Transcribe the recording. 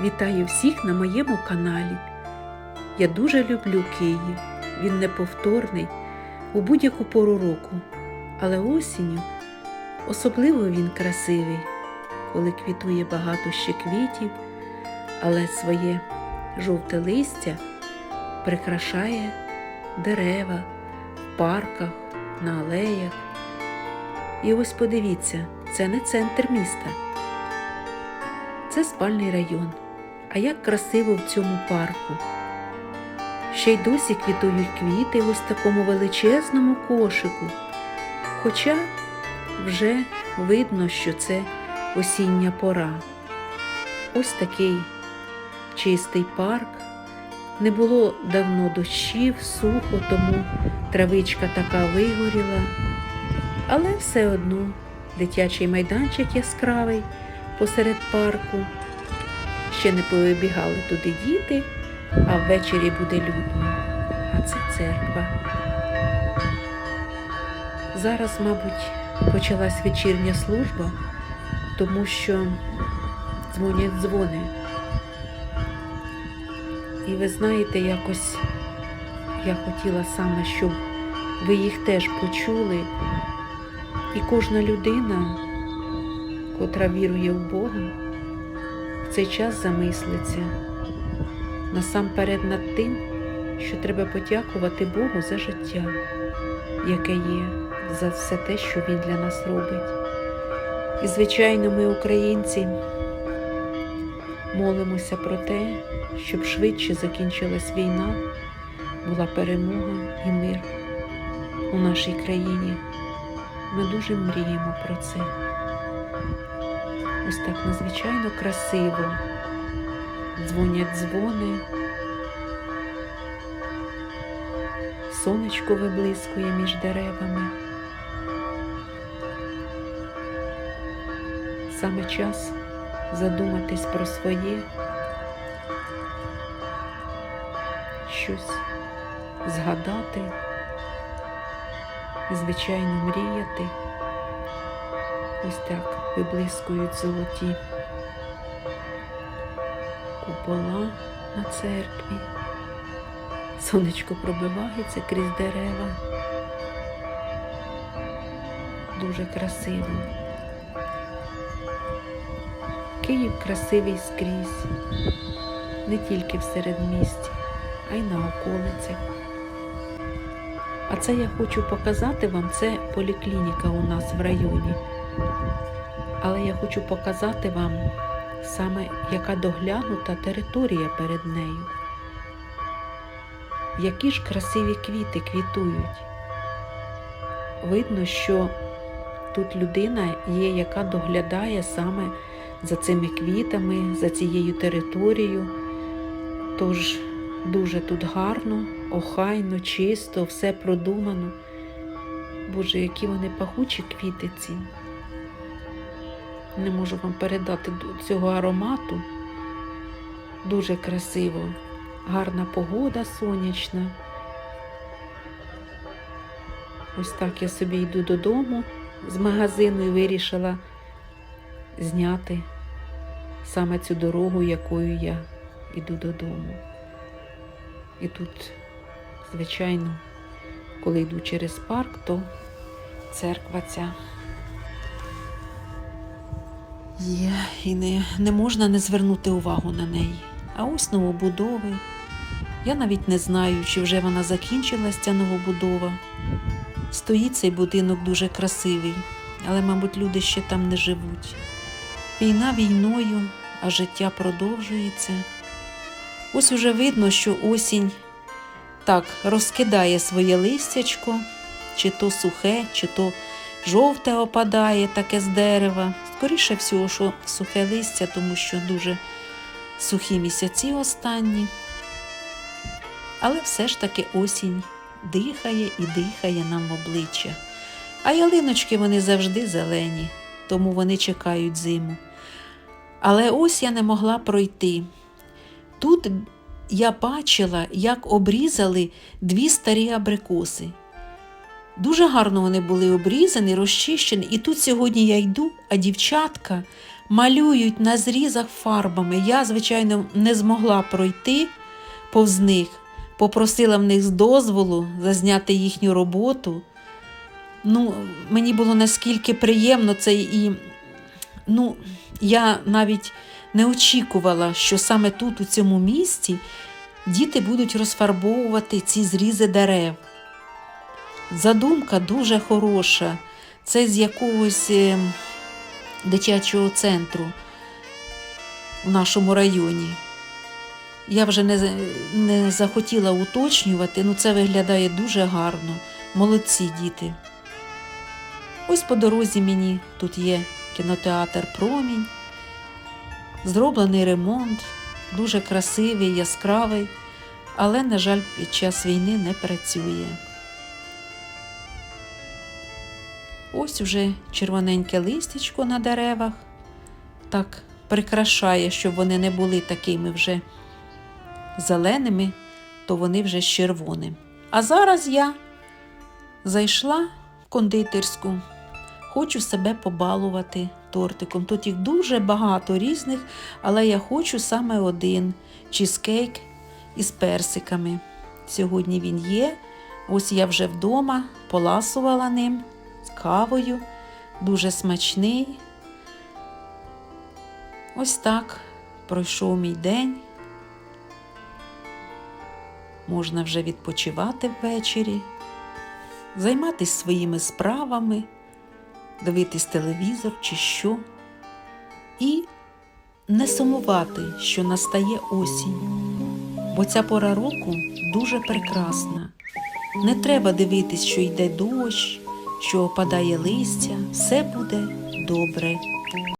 Вітаю всіх на моєму каналі. Я дуже люблю Київ. Він неповторний у будь-яку пору року, але осінню особливо він красивий, коли квітує багато ще квітів, але своє жовте листя прикрашає дерева в парках, на алеях. І ось подивіться, це не центр міста. Це спальний район. А як красиво в цьому парку. Ще й досі квітують квіти в ось такому величезному кошику. Хоча вже видно, що це осіння пора. Ось такий чистий парк. Не було давно дощів, сухо, тому травичка така вигоріла. Але все одно дитячий майданчик яскравий посеред парку. Ще не повибігали туди діти, а ввечері буде людно. А це церква. Зараз, мабуть, почалась вечірня служба, тому що дзвонять дзвони. І ви знаєте, якось я хотіла саме, щоб ви їх теж почули. І кожна людина, котра вірує в Бога, цей час замислиться насамперед над тим, що треба подякувати Богу за життя, яке є, за все те, що Він для нас робить. І, звичайно, ми, українці, молимося про те, щоб швидше закінчилась війна, була перемога і мир у нашій країні. Ми дуже мріємо про це. Ось так надзвичайно красиво. Дзвонять дзвони. Сонечко виблискує між деревами. Саме час задуматись про своє, щось згадати звичайно, мріяти. Ось так виблискують золоті купола на церкві. Сонечко пробивається крізь дерева. Дуже красиво. Київ красивий скрізь, не тільки в середмісті, а й на околицях. А це я хочу показати вам, це поліклініка у нас в районі. Але я хочу показати вам саме яка доглянута територія перед нею. Які ж красиві квіти квітують. Видно, що тут людина є, яка доглядає саме за цими квітами, за цією територією. Тож дуже тут гарно, охайно, чисто, все продумано. Боже, які вони пахучі квіти ці. Не можу вам передати цього аромату. Дуже красиво, гарна погода сонячна. Ось так я собі йду додому з магазину і вирішила зняти саме цю дорогу, якою я йду додому. І тут, звичайно, коли йду через парк, то церква ця є, і не, не можна не звернути увагу на неї. А ось новобудови. Я навіть не знаю, чи вже вона закінчилась, ця новобудова. Стоїть цей будинок дуже красивий, але, мабуть, люди ще там не живуть. Війна війною, а життя продовжується. Ось уже видно, що осінь так розкидає своє листячко, чи то сухе, чи то жовте опадає таке з дерева. Скоріше всього, що сухе листя, тому що дуже сухі місяці останні. Але все ж таки осінь дихає і дихає нам в обличчя. А ялиночки вони завжди зелені, тому вони чекають зиму. Але ось я не могла пройти. Тут я бачила, як обрізали дві старі абрикоси. Дуже гарно вони були обрізані, розчищені. І тут сьогодні я йду, а дівчатка малюють на зрізах фарбами. Я, звичайно, не змогла пройти повз них, попросила в них з дозволу зазняти їхню роботу. Ну, мені було наскільки приємно це і ну, я навіть не очікувала, що саме тут, у цьому місті, діти будуть розфарбовувати ці зрізи дерев. Задумка дуже хороша. Це з якогось е, дитячого центру в нашому районі. Я вже не, не захотіла уточнювати, ну це виглядає дуже гарно. Молодці діти. Ось по дорозі мені тут є кінотеатр Промінь. Зроблений ремонт, дуже красивий, яскравий, але, на жаль, під час війни не працює. Ось уже червоненьке листячко на деревах. Так прикрашає, щоб вони не були такими вже зеленими, то вони вже з червоним. А зараз я зайшла в кондитерську, хочу себе побалувати тортиком. Тут їх дуже багато різних, але я хочу саме один чізкейк із персиками. Сьогодні він є. Ось я вже вдома поласувала ним з кавою, дуже смачний. Ось так пройшов мій день. Можна вже відпочивати ввечері, займатися своїми справами, дивитись телевізор чи що. І не сумувати, що настає осінь, бо ця пора року дуже прекрасна. Не треба дивитись, що йде дощ, що опадає листя, все буде добре.